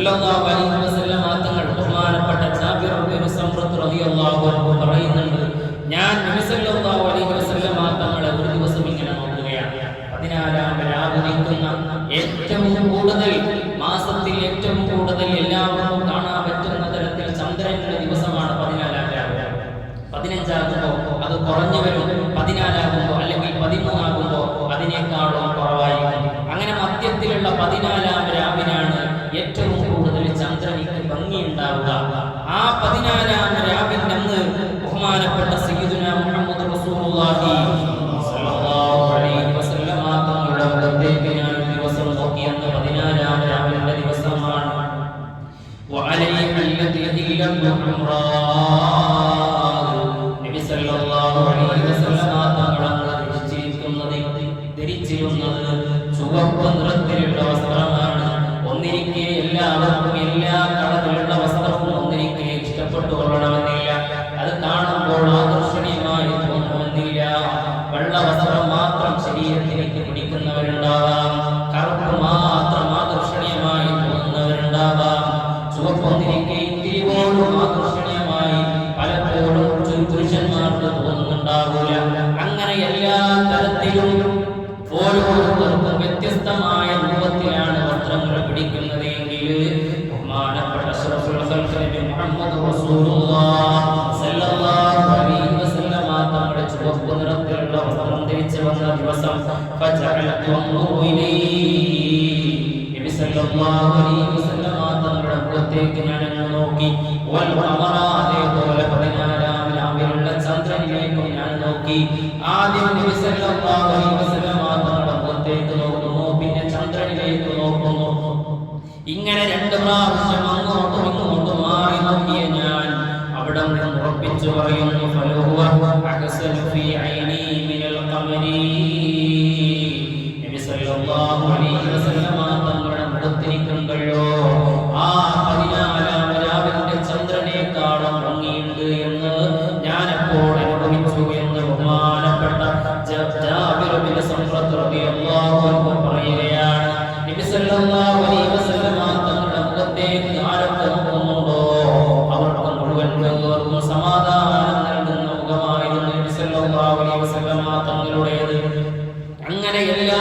സല്ലല്ലാഹു അലൈഹി വസല്ലം തങ്ങൾ ബഹുമാനപ്പെട്ട ജാബിർ ബിൻ സമ്രത്ത് റളിയല്ലാഹു അൻഹു പറയുന്നുണ്ട് ഞാൻ നബി സല്ലല്ലാഹു അലൈഹി വസല്ലം ഒരു ദിവസം ഇങ്ങനെ നോക്കുകയാണ്. പതിനാലാം രാവ് നിൽക്കുന്ന ഏറ്റവും കൂടുതൽ മാസത്തിൽ ഏറ്റവും കൂടുതൽ എല്ലാവർക്കും കാണാൻ പറ്റുന്ന തരത്തിൽ ചന്ദ്രനുള്ള ദിവസമാണ് പതിനാലാം രാവ് പതിനഞ്ചാകുമ്പോൾ അത് കുറഞ്ഞു വരും പതിനാലാകുമ്പോൾ അല്ലെങ്കിൽ പതിമൂന്നാകുമ്പോൾ അതിനേക്കാളും കുറവായിരിക്കും. അങ്ങനെ മധ്യത്തിലുള്ള പതിനാലാം രാവിനാണ് ഏറ്റവും കൂടുതൽ ചന്ദ്രനിക്ക് ഭംഗിയുണ്ടാവുക ആ പതിനാലാം രാവിന്റെ അന്ന് ബഹുമാനപ്പെട്ട സയ്യിദുന മുഹമ്മദ് റസൂലുള്ളാഹി സ്വല്ലല്ലാഹു അലൈഹി വസല്ലമ തങ്ങളുടെ മുഖത്തേക്ക് ഞാൻ ഒരു ദിവസം നോക്കിയെന്ന് പതിനാലാം രാവിന്റെ ദിവസമാണ് وعليه الذي ذل حمراء നബി സല്ലല്ലാഹു അലൈഹി വസല്ലമ തങ്ങളെ ധരിച്ചിരിക്കുന്നത് ധരിച്ചിരുന്നത് ചുവപ്പ് നിറത്തിലുള്ള വസ്ത്രമാണ് ഒന്നിരിക്കെ എല്ലാവർക്കും വെള്ള വസ്ത്രം മാത്രം ശരീരത്തിലേക്ക് പിടിക്കുന്നവരുണ്ടാവാം. കറുപ്പ് മാത്രം ആകർഷണീയമായി തോന്നുന്നവരുണ്ടാവാം. ചുവപ്പൊന്നിരിക്കെ ഇത്തിരിപോലും ആകർഷണീയമായി പലപ്പോഴും പുരുഷന്മാർക്ക് തോന്നുന്നുണ്ടാകൂല അങ്ങനെ എല്ലാ തരത്തിലും ഓരോരുത്തർക്കും വ്യത്യസ്തമായ രൂപത്തിലാണ് വസ്ത്രങ്ങൾ പിടിക്കുന്നത് എങ്കിൽ ബഹുമാനപ്പെട്ട മുഹമ്മദ് റസൂലുള്ളാഹ് വന്ന ദിവസം തങ്ങളുടെ മുഖത്തേക്ക് ഞാൻ അങ്ങ് നോക്കി അതേപോലെ പതിനാലാം രാവിലുള്ള ചന്ദ്രനിലേക്കും ഞാൻ നോക്കി ആദ്യം തങ്ങളുടെ മുഖത്തേക്ക് നോക്കുന്നു പിന്നെ ചന്ദ്രനിലേക്ക് നോക്കുന്നു ഇങ്ങനെ രണ്ട് പ്രാവശ്യം അങ്ങോട്ടും ഇങ്ങോട്ടും മാറി നോക്കിയ ഞാൻ അവിടെ നിന്ന് ഉറപ്പിച്ചു പറയുന്നു ഫലഹുവ അഹ്സനു ഫീ ഐനി പറയുകയാണ്. നബി സല്ലല്ലാഹു അലൈഹി വസല്ലം തങ്ങളുടെ മുഖത്തേക്ക് ആരംഭ അങ്ങനെ എല്ലാ